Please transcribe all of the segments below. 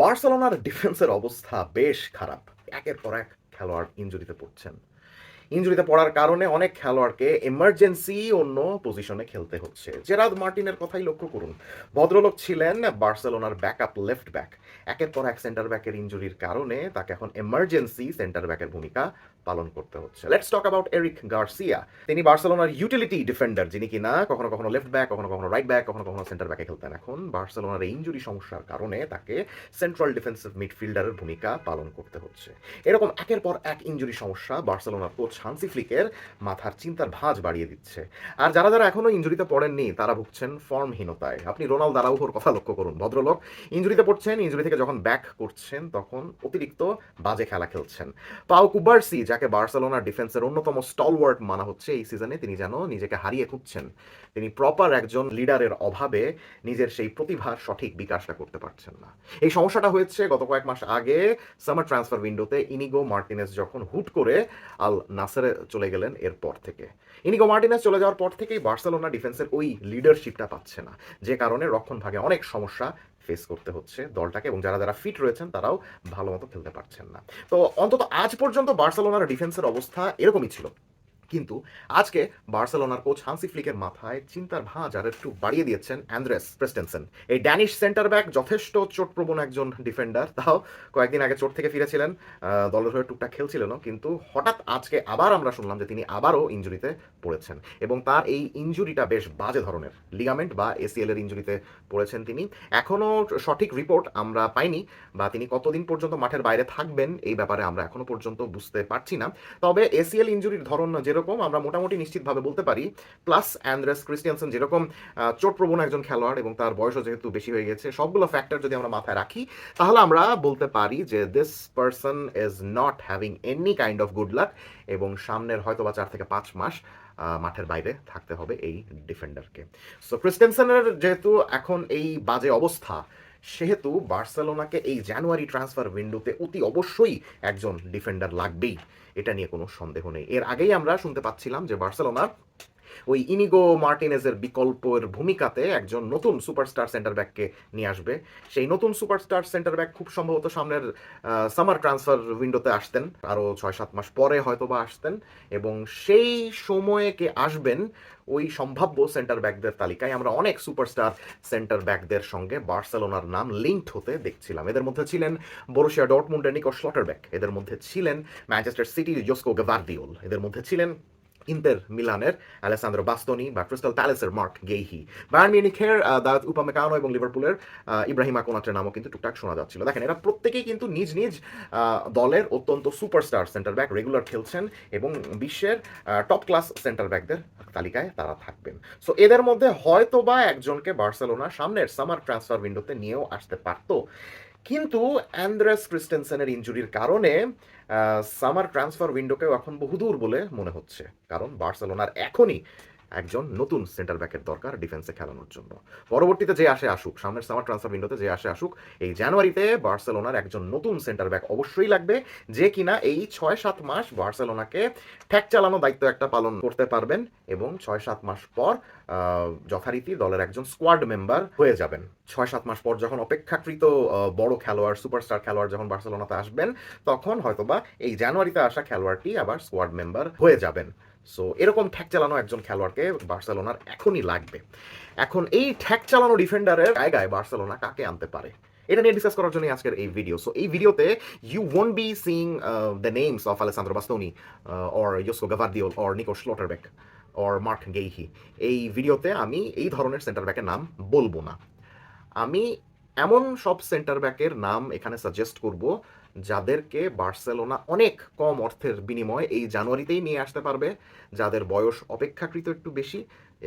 বার্সেলোনার ডিফেন্সের অবস্থা বেশ খারাপ। একের পর এক খেলোয়াড় ইঞ্জুরিতে পড়ছেন। ইঞ্জুরিতে পড়ার কারণে অনেক খেলোয়াড়কে এমার্জেন্সি অন্য পজিশনে খেলতে হচ্ছে। জেরাদ মার্টিনের কথাই লক্ষ্য করুন। ভদ্রলোক ছিলেন বার্সেলোনার ব্যাকআপ লেফট ব্যাক একের পর এক সেন্টার ব্যাকের ইঞ্জুরির কারণে তাকে এখন এমার্জেন্সি সেন্টার ব্যাকের ভূমিকা পালন করতে হচ্ছে। Let's talk about Eric Garcia তিনি বার্সেলোনার ইউটিলিটি ডিফেন্ডার যিনি কিনা কখনো কখনো লেফট ব্যাক কখনো কখনো রাইট ব্যাক কখনো কখনো সেন্টার ব্যাকে খেলতেন। এখন বার্সেলোনার ইঞ্জুরি সমস্যার কারণে তাকে সেন্ট্রাল ডিফেন্সিভ মিডফিল্ডারের ভূমিকা পালন করতে হচ্ছে। এরকম একের পর এক ইঞ্জুরি সমস্যা বার্সেলোনার কোচ হান্সি ফ্লিকের মাথার চিন্তার ভাঁজ বাড়িয়ে দিচ্ছে। আর যারা যারা এখনও ইঞ্জুরিতে পড়েননি, তারা ভুগছেন ফর্মহীনতায়। আপনি রোনাল্ড দারাউহোর কথা লক্ষ্য করুন। ভদ্রলোক ইঞ্জুরিতে পড়ছেন, ইঞ্জুরি থেকে যখন ব্যাক করছেন, তখন অতিরিক্ত বাজে খেলা খেলছেন। পাও কুবার্সি, যাকে বার্সেলোনার ডিফেন্সের অন্যতম স্টলওয়ার্ড মানা হচ্ছে, এই সিজনে তিনি যেন নিজেকে হারিয়ে খুঁজছেন। তিনি প্রপার একজন লিডারের অভাবে নিজের সেই প্রতিভার সঠিক বিকাশটা করতে পারছেন না। এই সমস্যাটা হয়েছে গত কয়েক মাস আগে সামার ট্রান্সফার উইন্ডোতে ইনিগো মার্টিনেস যখন হুট করে আল নাসারে চলে গেলেন এরপর থেকে। ইনিগো মার্টিনাস চলে যাওয়ার পর থেকেই বার্সেলোনা ডিফেন্সের ওই লিডারশিপটা পাচ্ছে না, যে কারণে রক্ষণ ভাগে অনেক সমস্যা ফেস করতে হচ্ছে দলটাকে এবং যারা যারা ফিট রয়েছেন তারাও ভালো মতো খেলতে পারছেন না। তো অন্তত আজ পর্যন্ত বার্সেলোনার ডিফেন্সের অবস্থা এরকমই ছিল। কিন্তু আজকে বার্সেলোনার কোচ হান্সি ফ্লিকের মাথায় চিন্তার ভাঁজ আর একটু বাড়িয়ে দিয়েছেন অ্যান্ড্রেস প্রেস্টেনসেন। এই ড্যানিশ সেন্টার ব্যাক যথেষ্ট চোটপ্রবণ একজন ডিফেন্ডার তাও কয়েকদিন আগে চোট থেকে ফিরেছিলেন। দলের হয়ে টুকটাক খেলছিলেন কিন্তু হঠাৎ আজকে আবার আমরা শুনলাম যে তিনি আবারও ইঞ্জুরিতে পড়েছেন এবং তার এই ইঞ্জুরিটা বেশ বাজে ধরনের। লিগামেন্ট বা এসিএল এর ইঞ্জুরিতে পড়েছেন তিনি। এখনও সঠিক রিপোর্ট আমরা পাইনি বা তিনি কতদিন পর্যন্ত মাঠের বাইরে থাকবেন এই ব্যাপারে আমরা এখনও পর্যন্ত বুঝতে পারছি না। তবে এসিএল ইঞ্জুরির ধরন যেরকম আমরা মোটামুটি নিশ্চিতভাবে বলতে পারি প্লাস অ্যান্ড্রেস ক্রিস্টিয়ানসন যেরকম চোটপ্রবণ একজন খেলোয়াড় এবং তার বয়সও যেহেতু বেশি হয়ে গেছে, সবগুলো ফ্যাক্টর যদি আমরা মাথায় রাখি, তাহলে আমরা বলতে পারি যে this person is not having any kind of good luck এবং সামনের হয়তো বা চার থেকে পাঁচ মাস মাঠের বাইরে থাকতে হবে এই ডিফেন্ডারকে সো ক্রিস্টেনসেনের যেহেতু এখন এই বাজে অবস্থা সেহেতু বার্সেলোনাকে এই জানুয়ারি ট্রান্সফার উইন্ডোতে অতি অবশ্যই একজন ডিফেন্ডার লাগবেই। এটা নিয়ে কোনো সন্দেহ নেই। এর আগেই আমরা শুনতে পাচ্ছিলাম যে বার্সেলোনা ওই ইনিগো মার্টিনেজের বিকল্পের ভূমিকাতে একজন নতুন সুপারস্টার সেন্টার ব্যাককে নিয়ে আসবে। সেই নতুন সুপারস্টার সেন্টার ব্যাক খুব সম্ভবত সামনের সামার ট্রান্সফার উইন্ডোতে আসতেন। আরও ছয় সাত মাস পরে হয়তো বা আসতেন এবং সেই সময়ে কে আসবেন ওই সম্ভাব্য সেন্টার ব্যাকদের তালিকায় আমরা অনেক সুপারস্টার সেন্টার ব্যাকদের সঙ্গে বার্সেলোনার নাম লিঙ্কড হতে দেখছিলাম। এদের মধ্যে ছিলেন বরুশিয়া ডটমুন্ডের নিকো স্লটারব্যাক, এদের মধ্যে ছিলেন ম্যানচেস্টার সিটির জোস্কো গাভার্দিওল এদের মধ্যে ছিলেন ইন্টার মিলানের আলেসান্দ্রো বাস্তনি বা ক্রিস্টাল প্যালেসের মার্ক গেইহি বায়ার্ন মিউনিখের আহ, উপামেকানো এবং লিভারপুলের ইব্রাহিমা কোনাটের নামও কিন্তু টুকটাক শোনা যাচ্ছিল। দেখেন এরা প্রত্যেকেই কিন্তু নিজ নিজ দলের অত্যন্ত সুপারস্টার সেন্টার ব্যাক রেগুলার খেলছেন এবং বিশ্বের টপ ক্লাস সেন্টার ব্যাকদের তালিকায় তারা থাকবেন। সো এদের মধ্যে হয়তো বা একজনকে বার্সেলোনা সামনের সামার ট্রান্সফার উইন্ডোতে নিয়েও আসতে পারতো। কিন্তু অ্যান্ড্রেস ক্রিস্টেনসেনের ইঞ্জুরির কারণে সামার ট্রান্সফার উইন্ডোকেও এখন বহুদূর বলে মনে হচ্ছে। কারণ বার্সেলোনার এখনই একজন নতুন সেন্টার ব্যাকের দরকার ডিফেন্সে খেলানোর জন্য। পরবর্তীতে যে আসে আসুক, সামনের সামার ট্রান্সফার উইন্ডোতে যে আসে আসুক, এই জানুয়ারিতে বার্সেলোনার একজন নতুন সেন্টার ব্যাক অবশ্যই লাগবে, যে কিনা এই ছয় সাত মাস বার্সেলোনাকে ঠ্যাক চালানো দায়িত্ব একটা পালন করতে পারবেন এবং ছয় সাত মাস পর যথারীতি দলের একজন স্কোয়াড মেম্বার হয়ে যাবেন। ছয় সাত মাস পর যখন অপেক্ষাকৃত বড় খেলোয়াড় সুপারস্টার খেলোয়াড় যখন বার্সেলোনাতে আসবেন, তখন হয়তোবা এই জানুয়ারিতে আসা খেলোয়াড়টি আবার স্কোয়াড মেম্বার হয়ে যাবেন। সো এরকম ঠ্যাক চালানো একজন খেলোয়াড়কে বার্সেলোনার এখনই লাগবে। এখন এই ঠ্যাক চালানো ডিফেন্ডারের জায়গায় বার্সেলোনা কাকে আনতে পারে? এটা নিয়ে ডিসকাস করার জন্য আজকের এই ভিডিও সো এই ভিডিওতে you won't be sing the names of Alessandro Bastoni or Josko Gvardiol or Nico Schlotterbeck or Marc Guehi এই ভিডিওতে আমি এই ধরনের সেন্টার ব্যাকের নাম বলব না। আমি এমন সব সেন্টার ব্যাকের নাম এখানে সাজেস্ট করব যাদেরকে বার্সেলোনা অনেক কম অর্থের বিনিময়ে এই জানুয়ারিতেই নিয়ে আসতে পারবে, যাদের বয়স অপেক্ষাকৃত একটু বেশি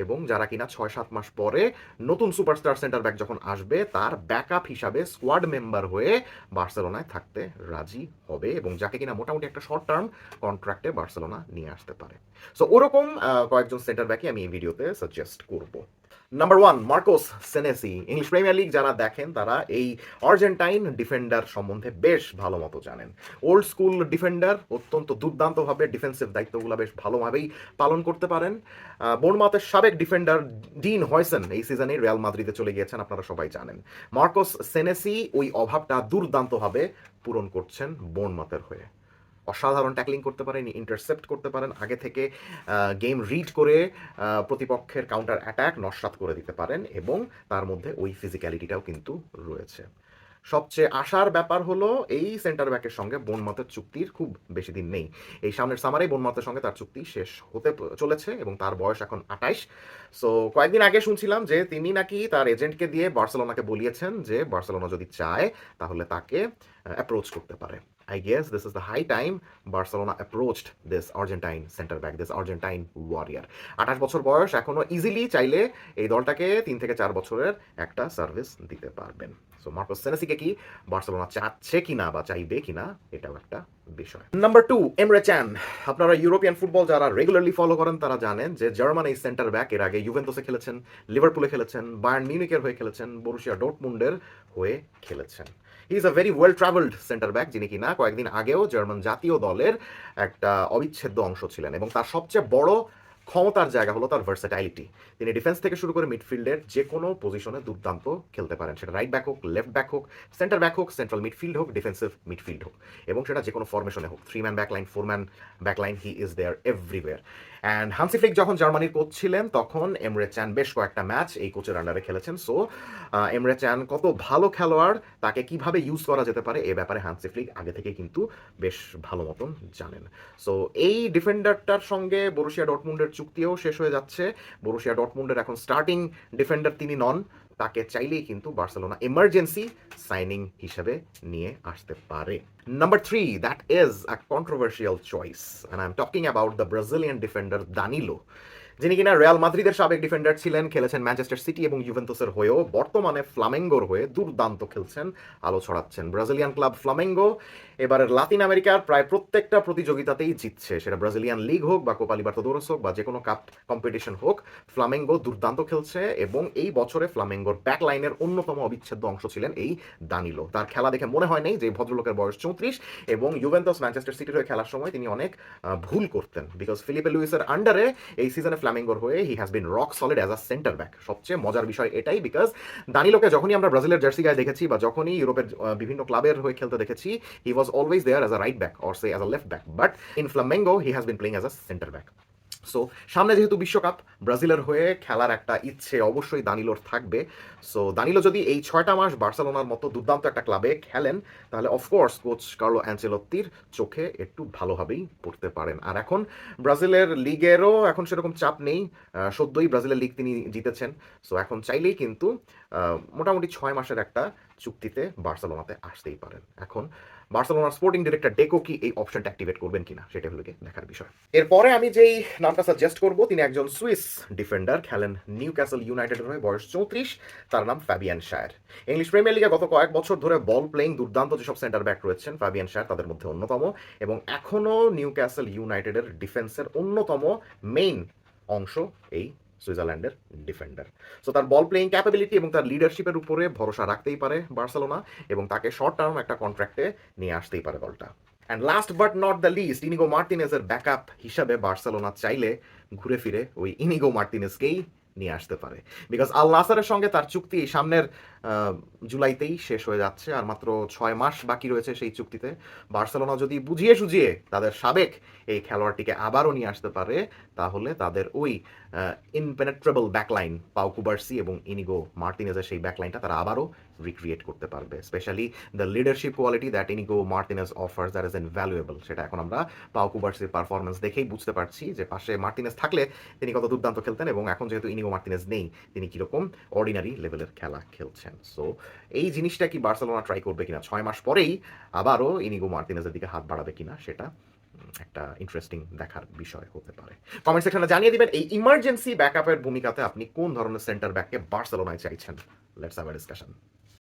এবং যারা কিনা ছয় সাত মাস পরে নতুন সুপারস্টার সেন্টার ব্যাক যখন আসবে, তার ব্যাকআপ হিসাবে স্কোয়াড মেম্বার হয়ে বার্সেলোনায় থাকতে রাজি হবে এবং যাকে কিনা মোটামুটি একটা শর্ট টার্ম কন্ট্রাক্টে বার্সেলোনা নিয়ে আসতে পারে। সো ওরকম কয়েকজন সেন্টার ব্যাকই আমি এই ভিডিওতে সাজেস্ট করব। Number one Marcos Senesi English Premier League যারা দেখেন, তারা এই আর্জেন্টাইন ডিফেন্ডার সম্বন্ধে বেশ ভালো মতো জানেন। ওল্ড স্কুল ডিফেন্ডার অত্যন্ত দুর্দান্তভাবে ডিফেন্সিভ দায়িত্বগুলো বেশ ভালোভাবেই পালন করতে পারেন। বোনমাতের সাবেক ডিফেন্ডার ডিন হয়সেন এই সিজনে রিয়াল মাদ্রিদে চলে গিয়েছেন, আপনারা সবাই জানেন। মার্কোস সেনেসি ওই অভাবটা দুর্দান্তভাবে পূরণ করছেন বোনমাতের হয়ে। অসাধারণ ট্যাকলিং করতে পারেন ইন্টারসেপ্ট করতে পারেন, আগে থেকে গেম রিড করে প্রতিপক্ষের কাউন্টার অ্যাটাক নস্বাত করে দিতে পারেন এবং তার মধ্যে ওই ফিজিক্যালিটিটাও কিন্তু রয়েছে। সবচেয়ে আশার ব্যাপার হলো এই সেন্টার ব্যাকের সঙ্গে বনমতের চুক্তির খুব বেশি দিন নেই। এই সামনের সামারেই বনমতের সঙ্গে তার চুক্তি শেষ হতে চলেছে এবং তার বয়স এখন আঠাইশ। সো কয়েকদিন আগে শুনছিলাম যে তিনি নাকি তার এজেন্টকে দিয়ে বার্সেলোনাকে বলিয়েছেন যে বার্সেলোনা যদি চায় তাহলে তাকে অ্যাপ্রোচ করতে পারে। I guess this is the high time Barcelona approached this Argentine center back, this Argentine warrior. আঠাশ বছর বয়স এখনও ইজিলি চাইলে এই দলটাকে তিন থেকে চার বছরের একটা সার্ভিস দিতে পারবেন। সো মার্কোস সেনেসিকে কি বার্সেলোনা চাচ্ছে কিনা বা চাইবে কিনা এটাও একটা বিষয়। নাম্বার টু এমরে চ্যান আপনারা ইউরোপিয়ান ফুটবল যারা রেগুলারলি ফলো করেন তারা জানেন যে জার্মান এই সেন্টার ব্যাক এর আগে ইউভেন্টোসে খেলেছেন লিভারপুলে খেলেছেন বায়ার্ন মিউনিকের হয়ে খেলেছেন বরুশিয়া ডটমুন্ডের হয়ে খেলেছেন। Is a very well travelled centre back যিনি কিনা কয়েকদিন আগেও জার্মান জাতীয় দলের একটা অবিচ্ছেদ্য অংশ ছিলেন এবং তার সবচেয়ে বড় ক্ষমতার জায়গা হলো তার ভার্সাটাইলিটি তিনি ডিফেন্স থেকে শুরু করে মিডফিল্ডের যে কোনো পজিশনে দুর্দান্ত খেলতে পারেন। সেটা রাইট ব্যাক হোক লেফট ব্যাক হোক সেন্টার ব্যাক হোক সেন্ট্রাল মিডফিল্ড হোক ডিফেন্সিভ মিডফিল্ড হোক এবং সেটা যে কোনো ফরমেশনে হোক। Three man backline four man backline he is there everywhere and Hansi Flick যখন জার্মানির কোচ ছিলেন, তখন এমরে চ্যান বেশ কয়েকটা ম্যাচ এই কোচের আন্ডারে খেলেছেন। সো এমরে চ্যান কত ভালো খেলোয়াড়, তাকে কীভাবে ইউজ করা যেতে পারে, এ ব্যাপারে হানসি ফ্লিক আগে থেকে কিন্তু বেশ ভালো মতন জানেন। সো এই ডিফেন্ডারটার সঙ্গে বরুশিয়া ডটমুন্ডের চুক্তিও শেষ হয়ে যাচ্ছে। বরুশিয়া ডটমুন্ডের এখন স্টার্টিং ডিফেন্ডার তিনি নন। তাকে চাইলেই কিন্তু বার্সেলোনা এমার্জেন্সি সাইনিং হিসেবে নিয়ে আসতে পারে। Number three that is a controversial choice and I am talking about the Brazilian defender Danilo যিনি কিনা রিয়াল মাদ্রিদের সাবেক ডিফেন্ডার ছিলেন, খেলেছেন ম্যানচেস্টার সিটি এবং ইউভেন্টাসের হয়েও বর্তমানে ফ্লামেঙ্গোর হয়ে দুর্দান্ত খেলছেন, আলো ছড়াচ্ছেন ব্রাজিলিয়ান ক্লাব ফ্লামেঙ্গো এবারের লাতিন আমেরিকার প্রায় প্রত্যেকটা প্রতিযোগিতাতেই জিতছে। সেটা ব্রাজিলিয়ান লিগ হোক বা কোপা লিবার্তাদোরস হোক বা যে কোনো কাপ কম্পিটিশন হোক, ফ্লামেঙ্গো দুর্দান্ত খেলছে এবং এই বছরে ফ্লামেঙ্গোর ব্যাক লাইনের অন্যতম অবিচ্ছেদ্য অংশ ছিলেন এই দানিলো। তার খেলা দেখে মনে হয় নাই যে ভদ্রলোকের বয়স চৌত্রিশ এবং ইউভেন্টাস ম্যানচেস্টার সিটির হয়ে খেলার সময় তিনি অনেক ভুল করতেন বিকজ ফিলিপে লুইসের আন্ডারে এই সিজনে ফ্ল্যামিঙ্গোর হয়ে he has been rock solid as a centre back সবচেয়ে মজার বিষয় এটাই বিকজ দানিলোকে যখনই আমরা ব্রাজিলের জার্সি গায়ে দেখেছি বা যখনই ইউরোপের বিভিন্ন ক্লাবের হয়ে খেলতে দেখেছি he was always there as a right back or say as a left back but in Flamengo he has been playing as a centre back so সামনে যেহেতু বিশ্বকাপ, ব্রাজিলের হয়ে খেলার একটা ইচ্ছে অবশ্যই দানিলোর থাকবে। সো দানিলো যদি এই ছয়টা মাস বার্সেলোনার মতো দুর্দান্ত একটা ক্লাবে খেলেন, তাহলে অফকোর্স কোচ কার্লো অ্যাঞ্চেলত্তির চোখে একটু ভালোভাবেই পড়তে পারেন। আর এখন ব্রাজিলের লিগেরও এখন সেরকম চাপ নেই। সদ্যই ব্রাজিলের লিগ তিনি জিতেছেন। সো এখন চাইলেই কিন্তু মোটামুটি ছয় মাসের একটা চুক্তিতে বার্সেলোনাতে আসতেই পারেন। এখন বার্সেলোনার স্পোর্টিং ডিরেক্টর ডেকো কি এই অপশনটা অ্যাক্টিভেট করবেন কিনা, সেটা হলো দেখার বিষয়। এরপরে আমি যেই নামটা সাজেস্ট করব, তিনি একজন সুইস ডিফেন্ডার খেলেন নিউ ক্যাসেল ইউনাইটেডের হয়ে বয়স চৌত্রিশ, তার নাম ফ্যাবিয়ান শায়ার ইংলিশ প্রিমিয়ার লিগে গত কয়েক বছর ধরে বল প্লেইং দুর্দান্ত যেসব সেন্টার ব্যাক রয়েছেন ফ্যাবিয়ান শায়ার তাদের মধ্যে অন্যতম এবং এখনও নিউ ক্যাসেল ইউনাইটেডের ডিফেন্সের অন্যতম মেইন অংশ এই সুইজারল্যান্ডের ডিফেন্ডার সো তার বল প্লেইং ক্যাপাবিলিটি এবং তার লিডারশিপের উপরে ভরসা রাখতেই পারে বার্সেলোনা এবং তাকে শর্ট টার্ম একটা কন্ট্রাক্টে নিয়ে আসতেই পারে দলটা and last but not the least Inigo মার্টিনেজের backup হিসাবে বার্সেলোনা চাইলে ঘুরে ফিরে ওই ইনিগো মার্টিনেজকেই নিয়ে আসতে পারে। বিকজ আল নাসারের সঙ্গে তার চুক্তি সামনের জুলাইতেই শেষ হয়ে যাচ্ছে আর মাত্র ছয় মাস বাকি রয়েছে সেই চুক্তিতে। বার্সেলোনা যদি বুঝিয়ে সুঝিয়ে তাদের সাবেক এই খেলোয়াড়টিকে আবারও নিয়ে আসতে পারে তাহলে তাদের ওই ইনপেনেট্রেবল ব্যাকলাইন পাউ কুবার্সি এবং ইনিগো মার্টিনেজের সেই ব্যাকলাইনটা তারা আবারও রিক্রিয়েট করতে পারবে। Specially the leadership quality that Inigo Martinez offers that is invaluable সেটা এখন আমরা পাউ কুবার্সির পারফরমেন্স দেখেই বুঝতে পারছি যে পাশে মার্টিনেজ থাকলে তিনি কত দুর্দান্ত খেলতেন এবং এখন যেহেতু ইনিগো মার্টিনেজ নেই, তিনি কীরকম অর্ডিনারি লেভেলের খেলা খেলছেন। সো এই জিনিসটা কি বার্সেলোনা ট্রাই করবে কিনা? ছয় মাস পরেই আবারও ইনিগো মার্টিনেজের দিকে হাত বাড়াবে কিনা, সেটা একটা ইন্টারেস্টিং দেখার বিষয় হতে পারে। কমেন্ট সেকশনে জানিয়ে দিবেন, এই ইমার্জেন্সি ব্যাকআপের ভূমিকাতে আপনি কোন ধরনের সেন্টার ব্যাককে বার্সেলোনায় চাইছেন? Let's have a discussion